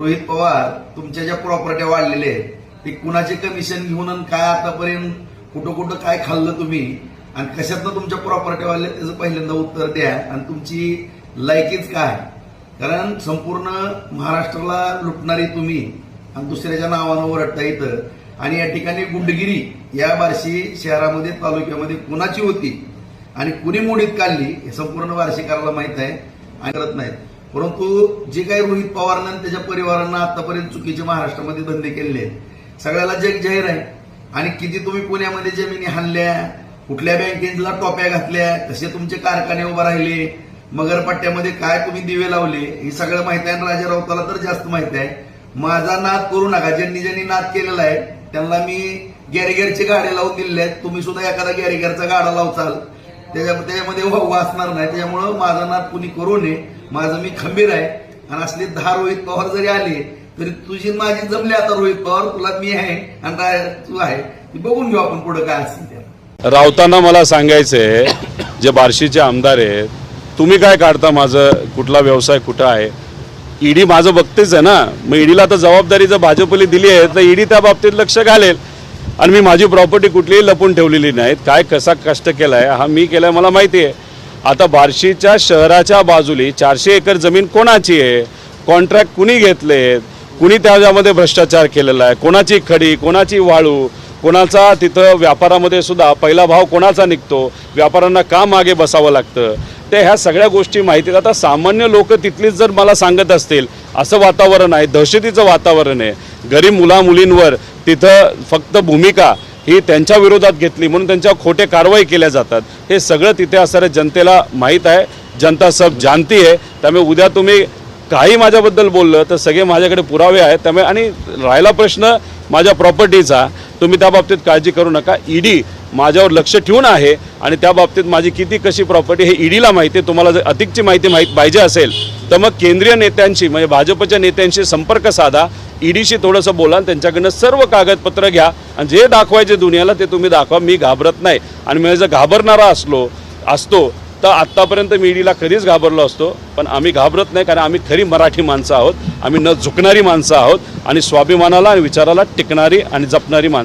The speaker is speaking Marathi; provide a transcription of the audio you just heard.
रोहित पवार तुमच्या ज्या प्रॉपर्ट्या वाढलेल्या आहेत ते कुणाचे कमिशन घेऊन आणि काय आतापर्यंत कुठं कुठं काय खाल्लं तुम्ही? आणि कशातनं तुमच्या प्रॉपर्ट्या वाढल्या त्याचं पहिल्यांदा उत्तर द्या. आणि तुमची लायकीच काय? कारण संपूर्ण महाराष्ट्राला लुटणारी तुम्ही आणि दुसऱ्याच्या नावानं ओरडता येतं आणि या ठिकाणी गुंडगिरी या बार्शी शहरामध्ये तालुक्यामध्ये कुणाची होती? आणि कुणी मोडीत काढली हे संपूर्ण वार्षिकाराला माहीत आहे. आणि करत नाहीत. परंतु जे काही रोहित पवारांना आणि त्याच्या परिवारांना आतापर्यंत चुकीचे महाराष्ट्रामध्ये धंदे केलेले आहेत सगळ्याला जग जाहीर आहे. आणि किती तुम्ही पुण्यामध्ये जमिनी हाणल्या कुठल्या बँकेला टोप्या घातल्या कसे तुमचे कारखाने उभे राहिले मगरपट्ट्यामध्ये काय तुम्ही दिवे लावले हे सगळं माहिती आहे आणि राजा राऊताला तर जास्त माहिती आहे. माझा नाद करू नका ज्यांनी ज्यांनी नाद केलेला आहे त्यांना मी गॅरेगरचे गाड्या लावून दिलेले आहेत. तुम्ही सुद्धा एखादा गॅरेगरचा गाडा लावचाल. त्याच्या त्याच्यामध्ये वा- वाचणार नाही. त्याच्यामुळं माझा नाद कुणी करू नये. माझं मी खंबीर आहे. आणि असले दहा रोहित पवार जरी आले तरी तुझी माझी जमली आता रोहित पवार तुला मी आहे आणि तू आहे. बघून घेऊ आपण पुढे काय असेल ते. मला सांगायचंय जे बार्शीचे आमदार आहेत तुम्ही काय काढता माझं? कुठला व्यवसाय कुठं आहे? ईडी माझं बघतेच आहे ना. मग ईडीला आता जबाबदारी जर भाजपली दिली आहे तर ईडी त्या बाबतीत लक्ष घालेल. आणि मी माझी प्रॉपर्टी कुठलीही लपून ठेवलेली नाहीत. काय कसा कष्ट केला आहे हा मी केला आहे मला माहिती आहे. आता बार्शीच्या शहराच्या बाजूली चारशे एकर जमीन कोणाची आहे? कॉन्ट्रॅक्ट कुणी घेतलेत कुणी त्याच्यामध्ये भ्रष्टाचार केलेला आहे? कोणाची खडी कोणाची वाळू? कोणाचा तिथं व्यापारामध्ये सुद्धा पहिला भाव कोणाचा निघतो? व्यापाऱ्यांना का मागे बसावं लागतं? ते ह्या सगळ्या गोष्टी माहिती आता सामान्य लोक तिथलीच जर मला सांगत असतील असं वातावरण आहे दहशतीचं वातावरण आहे. गरीब मुला मुलींवर तिथं फक्त भूमिका ही त्यांच्या विरोधात घेतली म्हणून त्यांच्या खोटे कारवाई केल्या जातात. हे सगळं तिथे असणाऱ्या जनतेला माहीत आहे. जनता सब जानती आहे. त्यामुळे उद्या तुम्ही काही माझ्याबद्दल बोललं तर सगळे माझ्याकडे पुरावे आहेत. त्यामुळे आणि राहिला प्रश्न माझ्या प्रॉपर्टीचा तुम्ही त्या बाबतीत काळजी करू नका. ईडी माझ्यावर लक्ष ठेवून आहे आणि त्या बाबतीत माझी किती कशी प्रॉपर्टी हे ईडीला माहिती आहे. तुम्हाला जर अधिकची माहिती माहीत पाहिजे असेल तर मग केंद्रीय नेत्यांशी म्हणजे भाजपच्या नेत्यांशी संपर्क साधा ईडीशी थोडंसं बोला आणि त्यांच्याकडनं सर्व कागदपत्र घ्या आणि जे दाखवायचे दुनियाला ते तुम्ही दाखवा. मी घाबरत नाही. आणि मी जर घाबरणारा असलो असतो तर आत्तापर्यंत मी ईडीला कधीच घाबरलो असतो. पण आम्ही घाबरत नाही कारण आम्ही खरी मराठी माणसं आहोत. आम्ही न झुकणारी माणसं आहोत. आणि स्वाभिमानाला आणि विचाराला टिकणारी आणि जपणारी माणसं